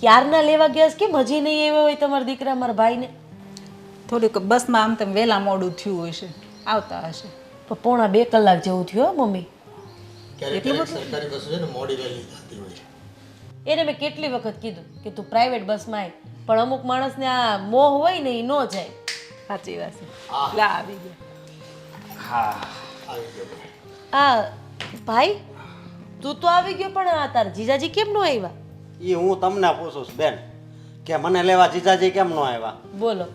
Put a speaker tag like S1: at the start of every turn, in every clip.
S1: ક્યારના લેવા ગયા છે? મજી હજી નહીં આવ્યો હોય તમારા દીકરા મારા ભાઈને?
S2: થોડીક બસમાં આમ તેમ વહેલા મોડું થયું હશે આવતા હશે.
S1: પણ પોણા બે કલાક જેવું થયું હો મમ્મી.
S3: ક્યારેક ક્યારેક સરકારી બસો છે ને મોડી વહેલી થતી હોય.
S1: એને મેં કેટલી વખત કીધું કે તું પ્રાઇવેટ બસમાં આય પણ અમુક માણસને આ મોહ હોય ને એ ન જાય.
S2: સાચી વાત છે. લા આવી ગયા.
S3: હા. ગયો.
S1: આ ભાઈ તું તો આવી ગયો પણ આ તાર જીજાજી કેમ ન આવ્યા?
S4: એ હું તમને પૂછું છું બેન કે મને લેવા જીજાજી કેમ ન આવ્યા?
S1: બોલો.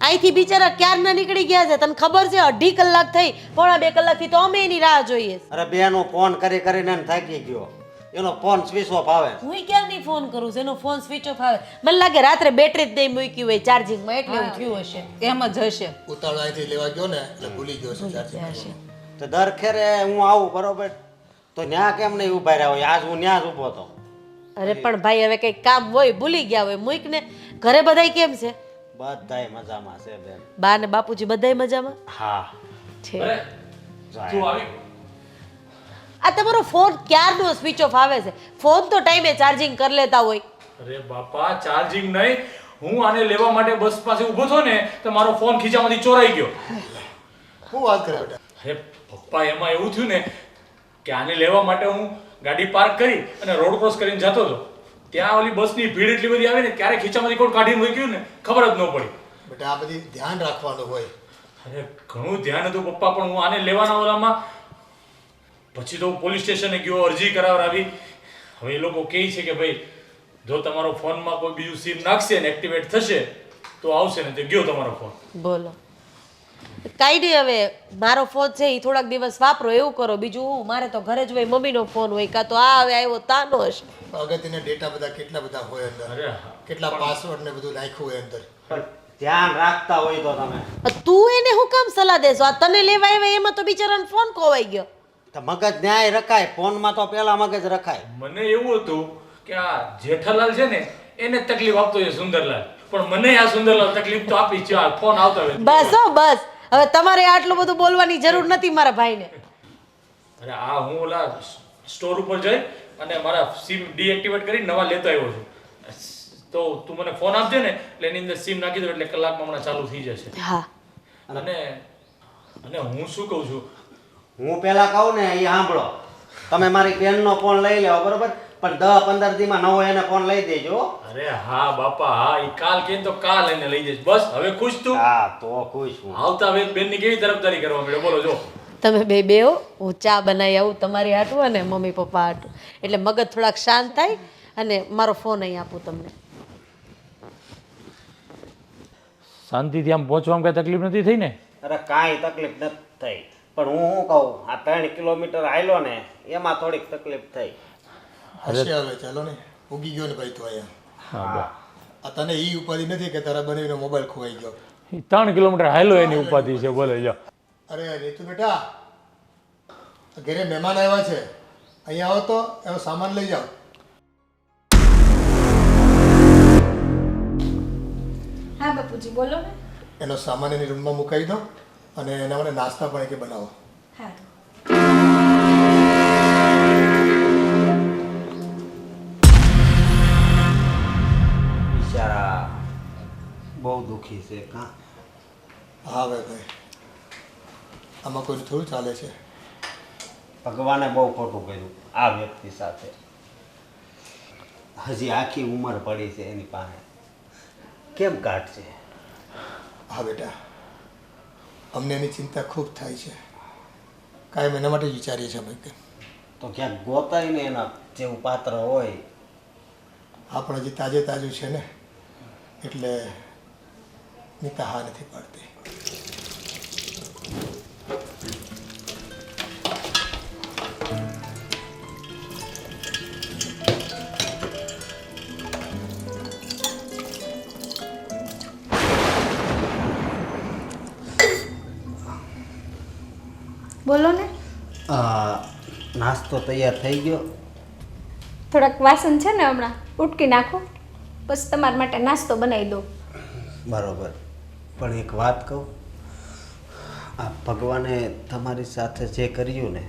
S1: અહીંથી બિચારા ક્યારના નીકળી ગયા છે? તને ખબર છે અઢી કલાક થઈ પોણા બે કલાકથી તો અમે એની રાહ જોઈએ
S4: અરે બેનો ફોન કરી કરીને એને થાકી ગયો. એનો ફોન સ્વિચ ઓફ આવે.
S1: હું ક્યારની ફોન કરું છું? એનો ફોન સ્વિચ ઓફ આવે. મને લાગે રાત્રે બેટરી જ નહીં મૂકી હોય ચાર્જિંગમાં એટલે એવું થયું હશે.
S2: એમ જ હશે.
S3: ઉતાળો અહીંથી લેવા ગયો ને એટલે ભૂલી ગયો છે ચાર્જિંગ
S4: તો દર ખેરે હું આવું બરોબર? તો ન્યા કેમ નહીં ઊભા રહ્યા હોય? આજ હું ન્યા જ ઊભો હતો.
S1: અરે પણ ભાઈ હવે કંઈક કામ હોય ભૂલી ગયા હોય મુઈક ને ઘરે બધાય કેમ છે?
S4: બધાય મજામાં છે બેન.
S1: બા ને બાપુજી બધાય મજામાં?
S4: હા.
S1: છે. આ તમારો ફોન ક્યારનો સ્વિચ ઓફ આવે છે? ફોન તો ટાઈમે ચાર્જિંગ કરી લેતા હોય.
S5: અરે બાપા ચાર્જિંગ નહીં. હું આને લેવા માટે બસ પાસે ઊભો છો ને તો મારો ફોન ખીચામાંથી ચોરાઈ ગયો.
S3: શું વાત કરે બેટા
S5: અરે પપ્પા એમાં એવું થયું ને કે આને લેવા માટે હું ગાડી પાર્ક કરી અને રોડ ક્રોસ કરીને જતો હતો. ત્યાં ઓલી બસની ભીડ એટલી બધી આવી ને ક્યારે ખીચામાંથી કોણ કાઢી મૂક્યું ને ખબર જ ન પડી.
S3: બટ આ બધી ધ્યાન રાખવાનું હોય.
S5: અરે ઘણું ધ્યાન હતું પપ્પા પણ હું આને લેવાના ઓલામાં. પછી તો પોલીસ સ્ટેશને ગયો અરજી કરાવરાવી હવે એ લોકો કહે છે કે ભાઈ જો તમારો ફોનમાં કોઈ બીજું સિમ નાખશે ને એક્ટિવેટ થશે તો આવશે ને તે ગયો તમારો ફોન.
S1: બોલો. કાંઈ નહીં હવે મારો ફોન છે એ થોડાક દિવસ વાપરો એવું કરો. બીજું હું મારે તો ઘરે જ હોય મમ્મીનો ફોન હોય કાં તો આ હવે આવ્યો તાનો હશે
S3: અગત્યના ડેટા બધા કેટલા બધા હોય અંદર? કેટલા પાસવર્ડ ને બધું નાખ્યું હોય અંદર?
S4: ધ્યાન રાખતા હોય તો તમે.
S1: તું એને હું કામ સલાહ દેશો? આ તને લેવા આવ્યા એમાં તો બિચારાનો ફોન ખોવાઈ ગયો.
S4: તો મગજ ન્યાય રખાય ફોનમાં તો પેલા મગજ રખાય.
S5: મને એવું હતું કે આ જેઠાલાલ છે ને એને તકલીફ આપતો છે સુંદરલાલ. પણ મને આ સુંદરલાલ તકલીફ તો આપી છે આ ફોન આવતો
S1: બસ હો બસ. હવે તમારે આટલું બધું બોલવાની જરૂર નથી મારા ભાઈને.
S5: અરે આ હું ઓલા સ્ટોર ઉપર જઈ અને મારા સિમ ડીએક્ટિવેટ કરી નવા લેતો આવ્યો છું. તો તું મને ફોન આપજે ને એટલે એની અંદર સિમ નાખી દો એટલે કલાકમાં હમણાં ચાલુ થઈ જશે.
S1: હા.
S5: અને અને હું શું કહું છું?
S4: હું પેલા કહું ને એ સાંભળો. તમે મારી બેનનો ફોન લઈ લેવો બરોબર? પણ દસ પંદર દીમાં નવો એને ફોન લઈ દેજો.
S5: અરે હા બાપા હા એ કાલ કે તો કાલ એને લઈ જઈશ. બસ હવે ખુશ તું?
S4: હા તો ખુશ હું.
S5: આવતા હવે બેનની કેવી તરફદારી કરવા મળ્યો બોલો જો.
S1: તમે બે બેઓ હું ચા બનાવી આવું તમારી હાટું અને મમ્મી પપ્પા હાટું. એટલે મગજ થોડાક શાંત થાય અને મારો ફોન અહીં આપું તમને.
S5: શાંતિથી આમ પહોંચવામાં કઈ તકલીફ નથી થઈ ને?
S4: અરે કાંઈ તકલીફ નથી થઈ. પણ હું શું કહું આ ત્રણ કિલોમીટર આવેલો ને એમાં થોડીક તકલીફ થઈ.
S3: હશે હવે ચાલો ને. ઉગી ગયો ને ભાઈ તું અહીંયા. આ તને ઈ ઉપાધિ નથી કે તારા બનાવીનો મોબાઈલ ખોવાઈ ગયો.
S5: ત્રણ કિલોમીટર હાલો એની ઉપાધિ છે બોલે જો
S3: અરે રીતુ બેટા ઘરે મહેમાન આવ્યા છે. અહીંયા આવો તો એનો સામાન લઈ જાઓ.
S6: હા બાપુજી બોલો ને.
S3: એનો સામાન એની રૂમમાં મુકાવી દો અને એના મને નાસ્તા પણ કે બનાવો.
S6: હા
S4: બહુ દુઃખી છે કાં?
S3: હા હવે ભાઈ આમાં કોઈ થોડું ચાલે છે?
S4: ભગવાને બહુ ખોટું કર્યું આ વ્યક્તિ સાથે. હજી આખી ઉંમર પડી છે એની પાસે. કેમ કાઢશે?
S3: હા બેટા. અમને એની ચિંતા ખૂબ થાય છે. કાયમ એના માટે વિચારીએ છીએ અમે
S4: તો ક્યાંક ગોતાઈને એના જેવું પાત્ર હોય.
S3: આપણે હજી તાજે તાજું છે ને એટલે નીતા નથી પાડતી
S6: બોલો ને
S4: નાસ્તો તૈયાર થઈ ગયો
S6: થોડાક વાસણ છે ને હમણાં ઉટકી નાખો પછી તમારા માટે નાસ્તો બનાવી દો
S4: બરોબર. પણ એક વાત કહું આ ભગવાને તમારી સાથે જે કર્યું ને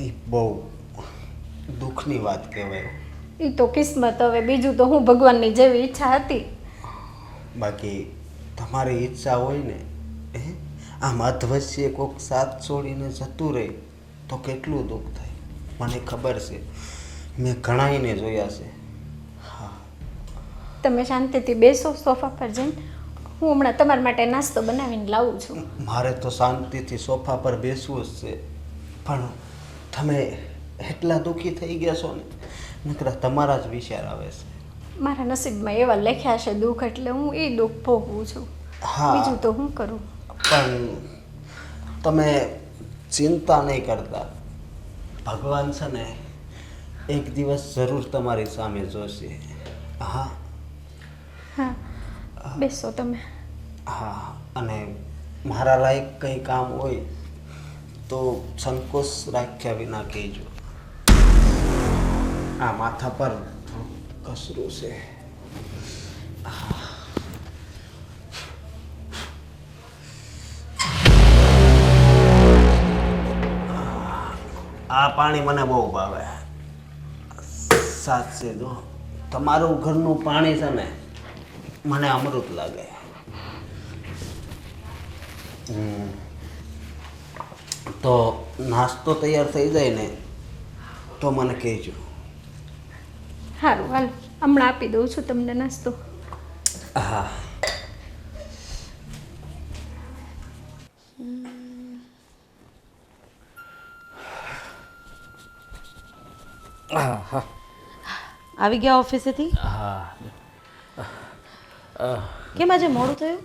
S4: એ બહુ દુઃખની વાત કહેવાય.
S6: એ તો કિસ્મત હવે બીજું તો હું ભગવાનની જેવી ઈચ્છા હતી.
S4: બાકી તમારી ઈચ્છા હોય ને હે આમ અધવશ્ય કોઈક સાથ છોડીને જતું રહે તો કેટલું દુઃખ થાય? મને ખબર છે. મેં ઘણાઈને જોયા છે. હા.
S6: તમે શાંતિથી બેસો સોફા પર જઈને. હું હમણાં તમારા માટે નાસ્તો બનાવીને લાવું છું.
S4: મારે તો શાંતિથી સોફા પર બેસવું જ છે. પણ તમે એટલા દુઃખી થઈ ગયા છો ને? નકરા તમારા જ વિચાર આવે છે.
S6: મારા નસીબમાં એવા લખ્યા છે દુઃખ એટલે હું એ દુઃખ ભોગવું છું.
S4: હા.
S6: બીજું તો હું કરું?
S4: પણ તમે ચિંતા નહીં કરતા. ભગવાન છે ને એક દિવસ જરૂર તમારી સામે જોશે. હા.
S6: હા બેસો તમે.
S4: હા, અને મારા લાયક કંઈ કામ હોય તો સંકોચ રાખ્યા વિના કહેજો. આ માથા પર કસરું છે. આ પાણી મને બહુ ભાવે. સાચે જો. તમારું ઘરનું પાણી છે ને મને અમૃત લાગે. હમ. તો નાસ્તો તૈયાર થઈ જાય ને તો મને કહેજો.
S6: સારું હાલ. હમણાં આપી દઉં છું તમને નાસ્તો.
S4: હા.
S1: આવી ગયા ઓફિસેથી? કેમ આજે મોડું થયું?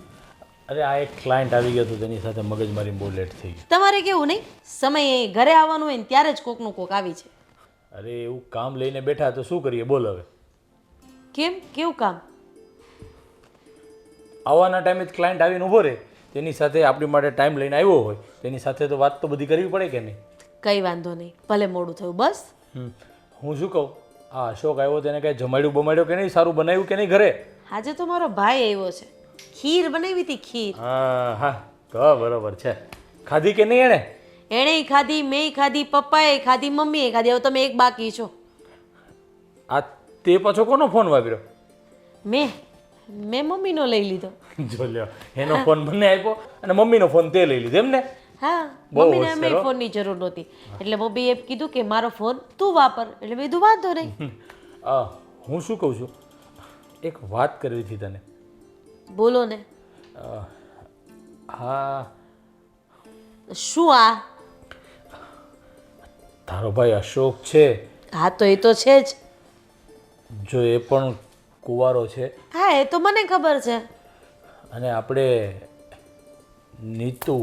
S5: અરે આ એક ક્લાયન્ટ આવી ગયો હતો તેની સાથે મગજમારી બહુ લેટ થઈ ગઈ.
S1: તમારે કેવું નહીં? સમયે ઘરે આવવાનું હોય ને ત્યારે જ કોકનું કોક આવી છે.
S5: અરે એવું કામ લઈને બેઠા તો શું કરીએ? બોલ હવે.
S1: કેમ? કેવું કામ?
S5: આવવાના ટાઈમે જ ક્લાયન્ટ આવીને ઊભો રહે. તેની સાથે આપણી માટે ટાઈમ લઈને આવ્યો હોય. તેની સાથે તો વાત તો બધી કરવી પડે કે નહીં?
S1: કંઈ વાંધો નહીં. ભલે મોડું થયું બસ.
S5: હું શું કહું? આ અશોક આવ્યો તેને કાંઈ જમાડ્યું બમાડ્યું કે નહીં? સારું બનાવ્યું કે નહીં ઘરે?
S1: આજે તો મારો ભાઈ આવ્યો છે. ખીર બનાવી હતી ખીર.
S5: હા હા. તો બરોબર છે. ખાધી કે નહીં એણે?
S1: એણેય ખાધી મેં ખાધી પપ્પાએ ખાધી મમ્મીએ ખાધી. હવે તમે એક બાકી છો.
S5: આ તે પાછો કોનો ફોન વાપર્યો?
S1: મેં મેં મમ્મીનો લઈ લીધો.
S5: જો લ્યો એનો ફોન મને આપ્યો અને મમ્મીનો ફોન તે લઈ લીધો. એમ ને?
S1: હા મમ્મીને અમે ફોનની જરૂર નહોતી. એટલે મમ્મીએ કીધું કે મારો ફોન તું વાપર. એટલે મેં કીધું વાંધો નહીં.
S5: હું શું કહું છું? એક વાત કરવી હતી તને.
S1: બોલો ને.
S5: હા.
S1: શું આ?
S5: તારો ભાઈ અશોક છે?
S1: હા તો એ તો છે જ.
S5: જો એ પણ કુંવારો છે.
S1: હા એ તો મને ખબર છે.
S5: અને આપણે નીતુ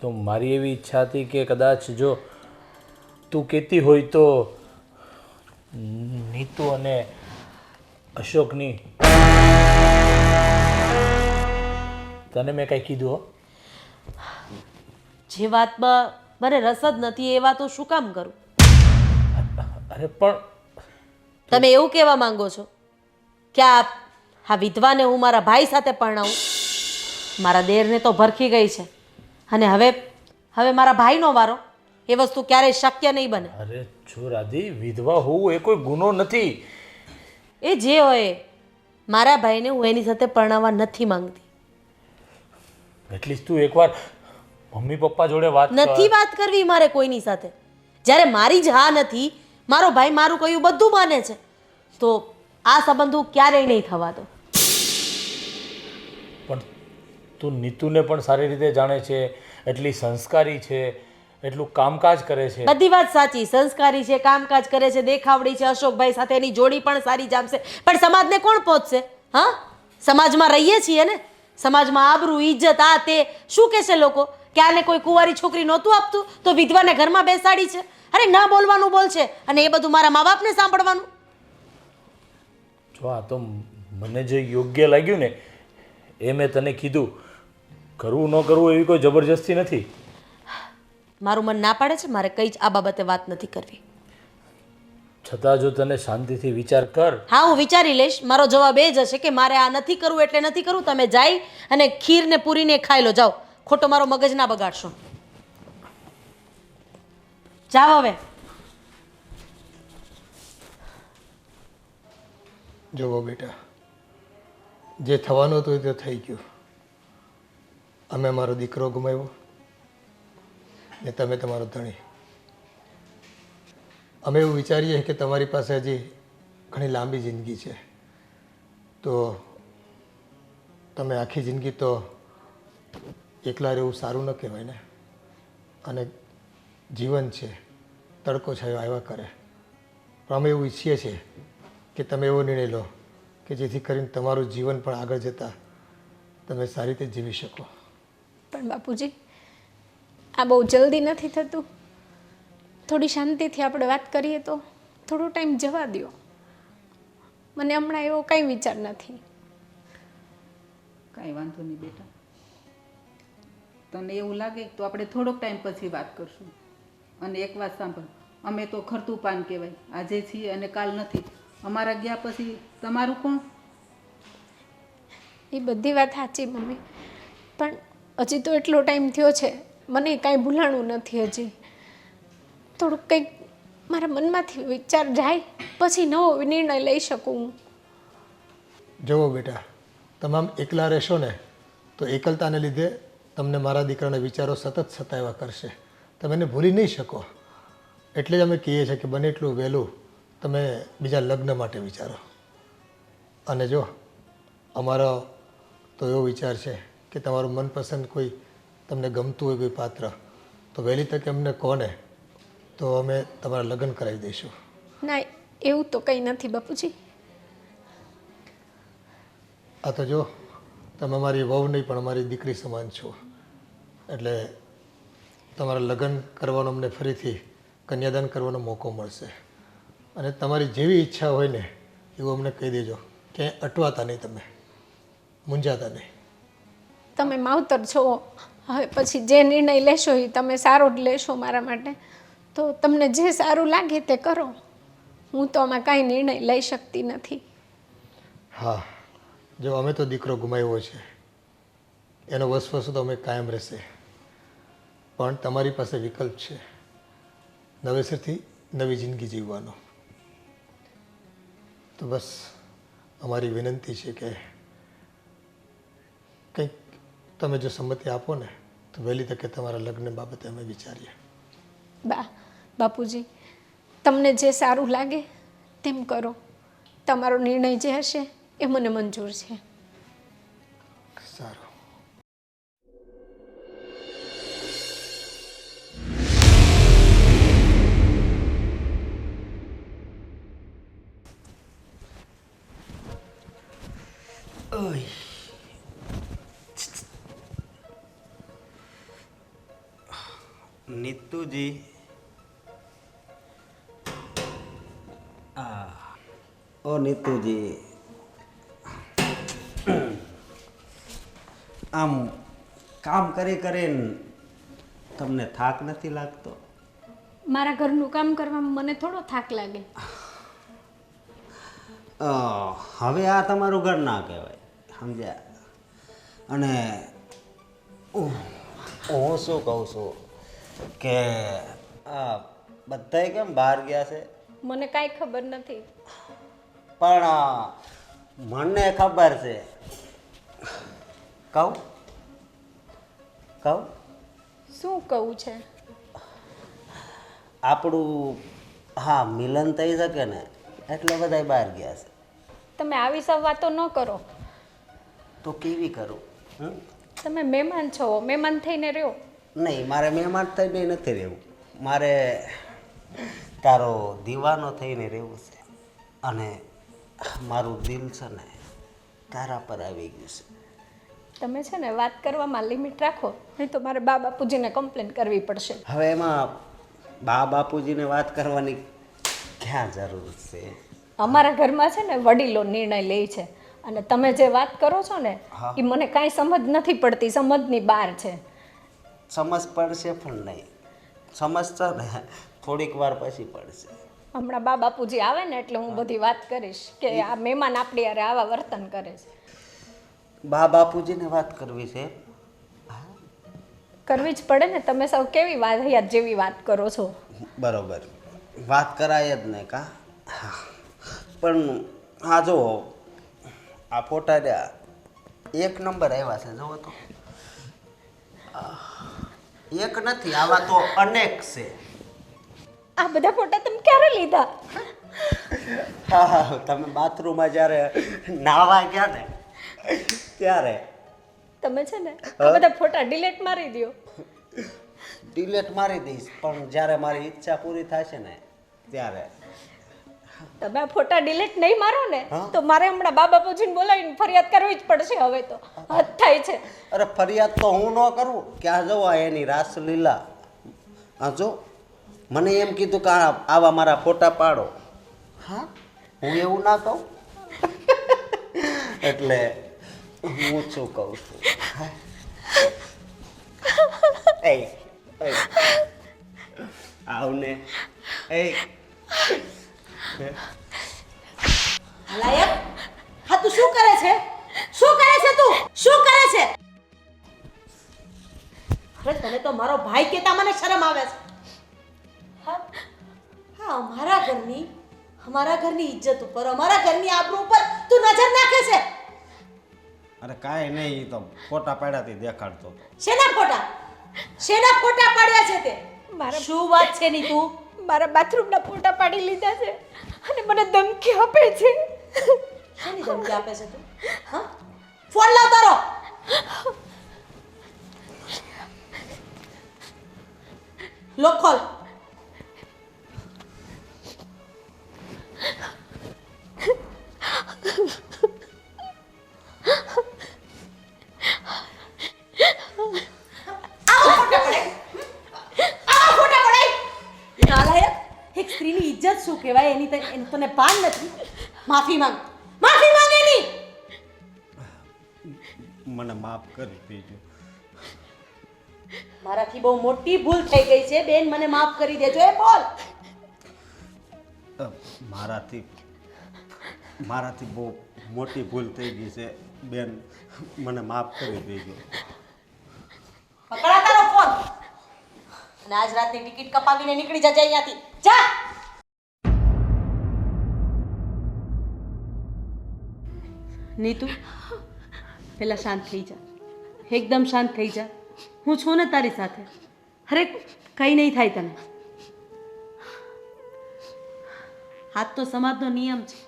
S5: તો મારી એવી ઈચ્છા હતી કે કદાચ જો તું કહેતી હોય તો નીતુ અને અશોકની તને મેં કાંઈ કીધું હો?
S1: જે વાતમાં મને રસ જ નથી એ વાતો શું કામ કરું?
S5: અરે પણ
S1: તમે એવું કહેવા માંગો છો કે આ આ વિધવાને હું મારા ભાઈ સાથે પરણાવું? મારા દેરને તો ભરખી ગઈ છે. અને હવે હવે મારા ભાઈનો વારો. એ વસ્તુ ક્યારેય શક્ય નહીં બને.
S5: અરે જો રાધી વિધવા હોવું એ કોઈ ગુનો નથી.
S1: એ જે હોય મારા ભાઈને હું એની સાથે પરણાવવા નથી માંગતી.
S5: એટલીસ્ટ તું એકવાર મમ્મી પપ્પા જોડે વાત
S1: નથી વાત કરવી મારે કોઈની સાથે. જ્યારે મારી જ હા નથી મારો ભાઈ મારું કહ્યું બધું માને છે. તો આ સંબંધ હું ક્યારેય નહીં થવા દો.
S5: તું નીતુને પણ સારી રીતે જાણે છે એટલી સંસ્કારી છે એટલું કામકાજ કરે છે.
S1: બધી વાત સાચી સંસ્કારી છે કામકાજ કરે છે દેખાવડી છે અશોકભાઈ સાથે એની જોડી પણ સારી જામશે. પણ સમાજને કોણ પહોંચશે હા? સમાજમાં રહીએ છીએ ને? સમાજમાં આબરૂ ઇજ્જત આ તે. શું કહેશે લોકો? કે આને કોઈ કુંવારી છોકરી નહોતું આપતું તો વિધવાને ઘરમાં બેસાડી છે? અરે ના બોલવાનું બોલ છે અને એ બધું મારા મા બાપને સાંભળવાનું.
S5: જો આ તો મને જે યોગ્ય લાગ્યું ને એ મેં તને કીધું. કરવું ન કરવું એવી કોઈ જબરજસ્તી નથી.
S1: મારું મન ના પાડે છે? મારે કંઈ જ આ બાબતે વાત નથી કરવી.
S5: છતાં જો તને શાંતિથી વિચાર કર.
S1: હા હું વિચારી લઈશ. મારો જવાબ એ જ હશે કે મારે આ નથી કરવું એટલે નથી કરવું. તમે જાય અને ખીરને પૂરીને ખાઈ લો. જાઓ. ખોટો મારો મગજ ના બગાડશો. જાઓ હવે.
S3: જુઓ બેટા જે થવાનું હતું એ તો થઈ ગયું. અમે મારો દીકરો ગુમાવ્યો ને તમે તમારો ધણી અમે એવું વિચારીએ કે તમારી પાસે હજી ઘણી લાંબી જિંદગી છે તો તમે આખી જિંદગી તો એકલા રહેવું સારું ન કહેવાય ને અને જીવન છે તડકો છાયો આવ્યા કરે પણ અમે એવું ઈચ્છીએ છીએ કે તમે એવો નિર્ણય લો કે જેથી કરીને તમારું જીવન પણ આગળ જતાં તમે સારી રીતે જીવી શકો
S6: પણ બાપુજી આ બહુ જલ્દી નથી થતું. થોડી શાંતિથી આપણે વાત કરીએ તો થોડો ટાઈમ જવા દો મને હમણાં એવો કંઈ વિચાર નથી.
S2: કાંઈ વાંધો નહીં બેટા. તને એવું લાગે તો આપણે થોડોક ટાઈમ પછી વાત કરશું. અને એક વાત સાંભળ અમે તો ખરતું પાન કહેવાય. આજે છીએ અને કાલ નથી. અમારા ગયા પછી તમારું કોણ?
S6: એ બધી વાત સાચી મમ્મી. પણ હજી તો એટલો ટાઈમ થયો છે. મને કાંઈ ભૂલાણું નથી હજી. થોડુંક કંઈક મારા મનમાંથી વિચાર જાય, પછી નવો નિર્ણય લઈ શકું
S3: જુઓ બેટા, તમામ એકલા રહેશો ને, તો એકલતાને લીધે તમને મારા દીકરાના વિચારો સતત સતાવ્યા કરશે. તમે એને ભૂલી નહીં શકો. એટલે જ અમે કહીએ છીએ કે બને એટલું વહેલું તમે બીજા લગ્ન માટે વિચારો. અને જો, અમારો તો એવો વિચાર છે કે તમારું મનપસંદ કોઈ તમને ગમતું હોય કોઈ પાત્ર તો વહેલી તકે અમને કોને? તો અમે તમારા લગ્ન કરાવી દઈશું.
S6: ના એવું તો કંઈ નથી બાપુજી.
S3: આ તો જો તમે અમારી વહુ નહીં પણ અમારી દીકરી સમાન છો. એટલે તમારા લગ્ન કરવાનો અમને ફરીથી કન્યાદાન કરવાનો મોકો મળશે. અને તમારી જેવી ઈચ્છા હોય ને એવું અમને કહી દેજો. ક્યાંય અટવાતા નહીં તમે. મૂંઝાતા નહીં.
S6: તમે માવતર છો, હવે પછી જે નિર્ણય લેશો એ તમે સારો જ લેશો મારા માટે. તો તમને જે સારું લાગે તે કરો. હું તો આમાં કાંઈ નિર્ણય લઈ શકતી નથી.
S3: હા, જો અમે તો દીકરો ગુમાવ્યો છે, એનો વસવસો તો અમે કાયમ રહેશે. પણ તમારી પાસે વિકલ્પ છે નવેસરથી નવી જિંદગી જીવવાનો. તો બસ, અમારી વિનંતી છે કે તમે જો સંમતિ આપો ને તો વહેલી તકે તમારા લગ્ન બાબતે અમે વિચારીએ.
S6: બા બાપુજી તમને જે સારું લાગે તેમ કરો. તમારો નિર્ણય જે હશે એ મને મંજૂર છે.
S3: સારું.
S4: નીતુજી આ ઓ નીતુજી આમ કામ કરી કરીને તમને થાક નથી લાગતો?
S6: મારા ઘરનું કામ કરવામાં મને થોડો થાક લાગે.
S4: હવે આ તમારું ઘર ના કહેવાય સમજ્યા? અને હું શું કહું છું? કે આ બધાય કેમ બહાર ગયા છે?
S6: મને કાંઈ ખબર નથી.
S4: પણ મને ખબર છે. કહું? કહું?
S6: શું કહું છે?
S4: આપણું હા મિલન થઈ શકે ને એટલે બધાય બહાર ગયા છે.
S6: તમે આવી સબ વાતો ન કરો.
S4: તો કેવી કરું? હમ?
S6: તમે મહેમાન છો મહેમાન થઈને રહ્યો.
S4: નહીં મારે મહેમાન થઈને નથી રહેવું. મારે તારો દીવાનો થઈને રહેવું છે. અને મારું દિલ છે ને તારા પર આવી ગયું છે.
S6: તમે છે ને વાત કરવામાં લિમિટ રાખો નહીં તો મારે બા બાપુજીને કમ્પ્લેન કરવી પડશે.
S4: હવે એમાં બા બાપુજીને વાત કરવાની ક્યાં જરૂર છે?
S6: અમારા ઘરમાં છે ને વડીલો નિર્ણય લે છે. અને તમે જે વાત કરો છો ને એ મને કાંઈ સમજ નથી પડતી સમજની બહાર છે.
S4: સમજ પડશે પણ નહીં. સમજ તો ને થોડીક વાર પછી પડશે.
S6: હમણાં બા બાપુજી આવે ને એટલે હું બધી વાત કરીશ કે આ મહેમાન આપણી યારે આવા વર્તન કરે છે.
S4: બા બાપુજીને વાત કરવી છે.
S6: કરવી જ પડે ને તમે સૌ કેવી વાત યાદ જેવી વાત કરો છો?
S4: બરોબર. વાત કરાય જ ને કા? પણ હા જો આ ફોટા એક નંબર આવ્યા છે જુઓ તો. એક નથી આવા તો અનેક છે.
S6: આ બધા ફોટા તમે ક્યારે લીધા?
S4: હા હા તમે બાથરૂમમાં જ્યારે નાવા ગયા ને ત્યારે.
S6: તમે છે ને આ બધા ફોટા ડિલીટ મારી દો
S4: ડિલેટ મારી દઈશ પણ જ્યારે મારી ઈચ્છા પૂરી થશે ને ત્યારે.
S6: તમે આ ફોટા ડિલીટ નહીં મારો ને તો મારે હમણાં બાબા બાપુજીને બોલાવીને ફરિયાદ કરવી જ પડશે હવે તો. હદ થાય છે.
S4: અરે ફરિયાદ તો હું ન કરું. ક્યાં આ એની રાસલીલા. આ જો મને એમ કીધું કે આ- આવા મારા ફોટા પાડો. હા? હું એવું ના કહું. એટલે હું શું કહું છું? એ. આવને. એ.
S1: લાયક? હા તું શું કરે છે? શું કરે છે તું? શું કરે છે? અરે તને તો મારો ભાઈ કહેતા મને શરમ આવે છે. હા હા અમારા ઘરની અમારા ઘરની ઇજ્જત ઉપર અમારા ઘરની આબરૂ ઉપર તું નજર નાખે છે.
S4: અરે કાંઈ નહીં તો ફોટા પાડ્યાથી દેખાડતો
S1: શેના ફોટા? શેના ફોટા પાડ્યા છે તે?
S6: મારા-
S1: શું વાત છે ની તું?
S6: મારા બાથરૂમના ફોટા પાડી લીધા છે અને મને ધમકી આપે છે.
S1: ધમકી આપે છે તું? હા? ફોન લાવ તારો! લોકલ ખોલ આવા ફોટા પડાય. આવા ફોટા પડાય. નાલાયક એક સ્ત્રીની ઇજ્જત શું કહેવાય? એની તને એનું તને ભાન નથી? માફી માંગ. માફી માંગ એની
S4: મને માફ કરી દેજો.
S1: મારાથી બહુ મોટી ભૂલ થઈ ગઈ છે. બેન મને માફ કરી દેજો. એ બોલ!
S4: મારાથી મારાથી બહુ મોટી ભૂલ થઈ ગઈ છે. બેન મને માફ કરી દેજો.
S1: પકડા તારો ફોન. અને આજ રાતની ટિકિટ કપાવીને નીકળી જજે અહીંયાથી. જા! નીતુ, પેલા શાંત થઈ જા. એકદમ શાંત થઈ જા. હું છું ને તારી સાથે. અરે કંઈ નહીં થાય તને. હાથ તો સમાજનો નિયમ છે.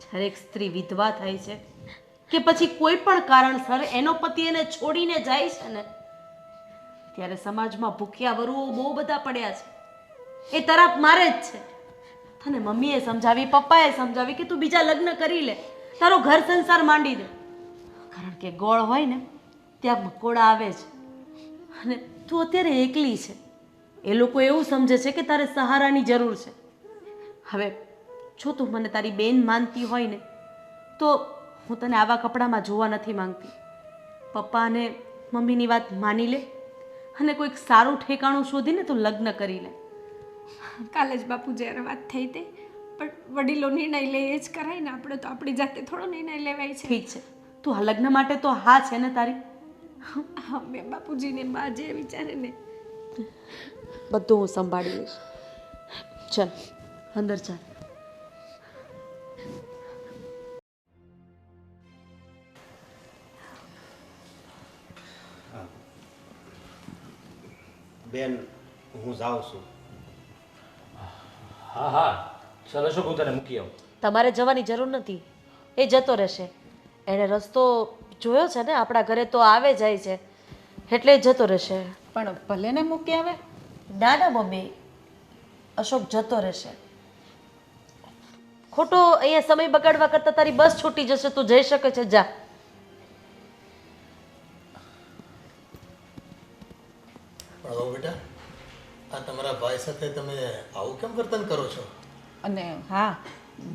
S1: જ્યારે એક સ્ત્રી વિધવા થાય છે કે પછી કોઈ પણ કારણસર એનો પતિ એને છોડીને જાય છે ને, ત્યારે સમાજમાં ભૂખ્યા વરુઓ બહુ બધા પડ્યા છે. એ તરફ મારે જ છે. તને મમ્મીએ સમજાવી, પપ્પાએ સમજાવી કે તું બીજા લગ્ન કરી લે. તારો ઘર સંસાર માંડી દે. કારણ કે ગોળ હોય ને, ત્યાં મકોડા આવે છે. અને તું અત્યારે એકલી છે. એ લોકો એવું સમજે છે કે તારે સહારાની જરૂર છે. હવે જો તું મને તારી બેન માનતી હોય ને, તો હું તને આવા કપડામાં જોવા નથી માંગતી. પપ્પા અને મમ્મીની વાત માની લે અને કોઈક સારું ઠેકાણું શોધીને તું લગ્ન કરી લે.
S6: કાલે જ બાપુ જ્યારે વાત થઈ હતી પણ વડીલો નિર્ણય લે એ જ કરાય ને આપણે તો આપણી જાતે થોડો નિર્ણય લેવાય છે.
S1: ઠીક છે. તું આ લગ્ન માટે તો હા છે ને તારી?
S6: હા મેં બાપુજીને બા જે વિચારે ને.
S1: બધું હું સંભાળી લઈશ. ચાલ અંદર ચાલ.
S4: બેન હું જાઉં છું.
S5: હા હા. ચાલો શું હું તને મૂકી આવું.
S1: તમારે જવાની જરૂર નથી. એ જતો રહેશે. એણે રસ્તો જોયો છે ને આપણા ઘરે તો આવે જાય છે. એટલે જતો રહેશે.
S2: પણ ભલે ને મૂકી આવે.
S1: ના ના મમ્મી અશોક જતો રહેશે. ખોટો અહીંયા સમય બગાડવા કરતાં તારી બસ છૂટી જશે તું જઈ શકે છે જા.
S3: પણ બેટા આ તમારા ભાઈ સાથે તમે આવું કેમ વર્તન કરો છો?
S2: અને હા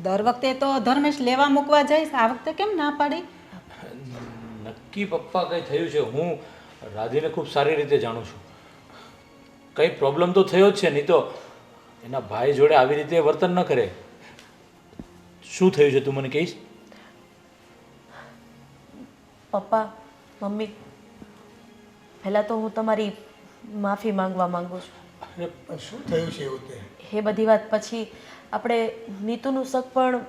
S2: દર વખતે તો ધર્મેશ લેવા મૂકવા જઈશ. આ વખતે કેમ ના પાડી?
S5: નક્કી પપ્પા કંઈ થયું છે? હું રાધીને ખૂબ સારી રીતે જાણું છું. કંઈ પ્રોબ્લેમ તો થયો જ છે નહીં તો એના ભાઈ જોડે આવી રીતે વર્તન ન કરે. શું થયું છે તું મને કહીશ?
S1: પપ્પા મમ્મી પહેલાં તો હું તમારી માફી માંગવા માંગુ છું.
S3: શું થયું છે એવું તે?
S1: એ બધી વાત પછી આપણે નીતુનું શક પણ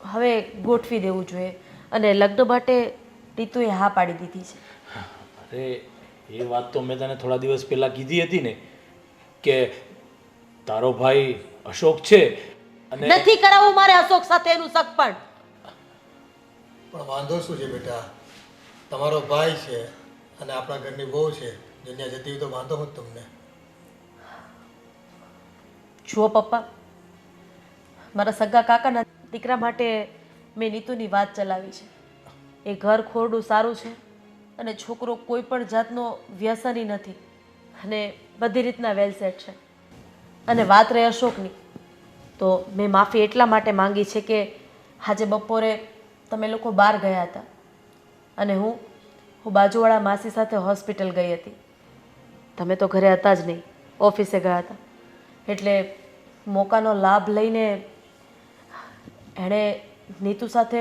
S1: હવે ગોઠવી દેવું જોઈએ. અને લગ્ન માટે નીતુએ હા પાડી દીધી છે.
S5: અરે એ વાત તો મેં તને થોડા દિવસ પહેલાં કીધી હતી ને કે તારો ભાઈ અશોક છે અને
S1: નથી કરાવવું મારે અશોક સાથે એનું શક
S3: પણ. પણ વાંધો શું છે બેટા? તમારો ભાઈ છે અને આપણા ઘરની બહુ છે. દુનિયા જતી હોય તો વાંધો હોત તમને.
S1: જુઓ પપ્પા. મારા સગા કાકાના દીકરા માટે મેં નીતુની વાત ચલાવી છે. એ ઘર ખોરડું સારું છે અને છોકરો કોઈ પણ જાતનો વ્યસની નથી અને બધી રીતના વેલ સેટ છે. અને વાત રહે અશોકની. તો મેં માફી એટલા માટે માંગી છે કે આજે બપોરે તમે લોકો બહાર ગયા હતા અને હું હું બાજુવાળા માસી સાથે હોસ્પિટલ ગઈ હતી. તમે તો ઘરે હતા જ નહીં, ઓફિસે ગયા હતા. એટલે મોકાનો લાભ લઈને એણે નીતુ સાથે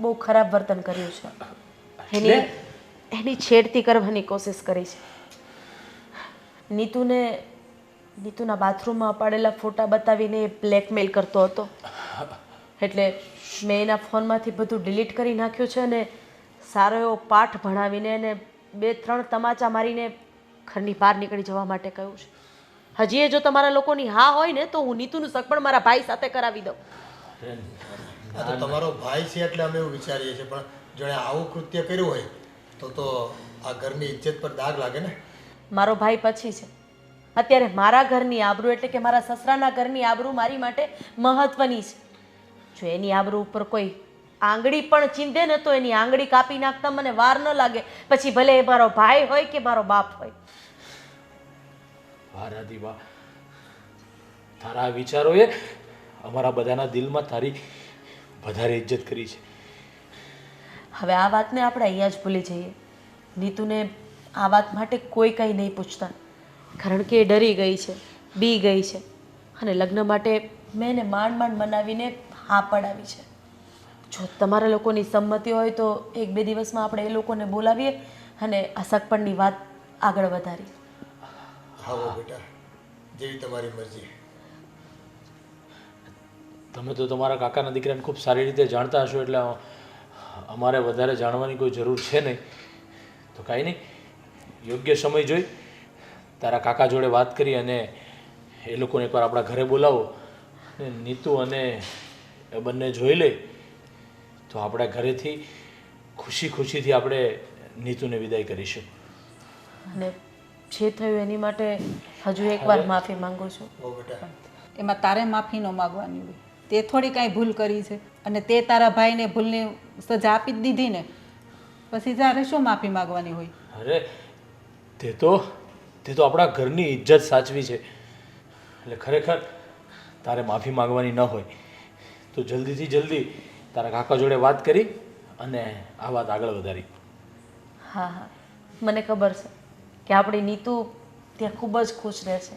S1: બહુ ખરાબ વર્તન કર્યું છે. એની એની છેડતી કરવાની કોશિશ કરી છે. નીતુને નીતુના બાથરૂમમાં પાડેલા ફોટા બતાવીને એ બ્લેકમેલ કરતો હતો. એટલે મેં એના ફોનમાંથી બધું ડિલીટ કરી નાખ્યું છે અને સારો એવો પાઠ ભણાવીને એને બે ત્રણ તમાચા મારીને ઘરની બહાર નીકળી જવા માટે કહ્યું છે. હજી એ જો તમારા લોકોની હા હોય ને તો હું નીતુનું સગપણ મારા ભાઈ સાથે કરાવી દઉં.
S3: તો તમારો ભાઈ છે એટલે અમે એવું વિચારીએ છીએ પણ જેણે આવું કૃત્ય કર્યું હોય તો તો આ ઘરની ઇજ્જત પર દાગ લાગે ને?
S1: મારો ભાઈ પછી છે. અત્યારે મારા ઘરની આબરૂ એટલે કે મારા સસરાના ઘરની આબરૂ મારી માટે મહત્વની છે. જો એની આબરૂ ઉપર કોઈ આંગળી પણ ચીંધે ને તો એની આંગળી કાપી નાખતા મને વાર ન લાગે. પછી ભલે એ મારો ભાઈ હોય કે મારો બાપ હોય.
S5: વાહ દીવા. તારા વિચારોએ અમારા બધાના દિલમાં તારી વધારે ઇજ્જત કરી છે.
S1: હવે આ વાતને આપણે અહીંયા જ ભૂલી જઈએ. નીતુને આ વાત માટે કોઈ કંઈ નહીં પૂછતા. કારણ કે એ ડરી ગઈ છે, બી ગઈ છે. અને લગ્ન માટે મેં એને માંડ માંડ મનાવીને હા પડાવી છે. જો તમારા લોકોની સંમતિ હોય તો એક બે દિવસમાં આપણે એ લોકોને બોલાવીએ અને આ વાત આગળ વધારીએ.
S3: આવો બેટા જેવી તમારી મરજી.
S5: તમે તો તમારા કાકાના દીકરાને ખૂબ સારી રીતે જાણતા હશો એટલે અમારે વધારે જાણવાની કોઈ જરૂર છે નહીં. તો કાંઈ નહીં યોગ્ય સમય જોઈ તારા કાકા જોડે વાત કરી અને એ લોકોને એકવાર આપણા ઘરે બોલાવો. અને નીતુ અને એ બંને જોઈ લે તો આપણા ઘરેથી ખુશી ખુશીથી આપણે નીતુને વિદાય કરીશું.
S1: અને જે થયું એની માટે હજુ એકવાર માફી માંગુ છું.
S2: એમાં તારે માફી ન માગવાની હોય. તે થોડી કાંઈ ભૂલ કરી છે. અને તે તારા ભાઈને ભૂલની સજા આપી જ દીધી ને. પછી તારે શું માફી માગવાની હોય?
S5: અરે તે તો તે તો આપણા ઘરની ઇજ્જત સાચવી છે. એટલે ખરેખર તારે માફી માંગવાની ન હોય. તો જલ્દીથી જલ્દી તારા કાકા જોડે વાત કરી અને આ વાત આગળ વધારી.
S1: હા હા. મને ખબર છે. કે આપણી નીતુ ત્યાં ખૂબ જ ખુશ રહેશે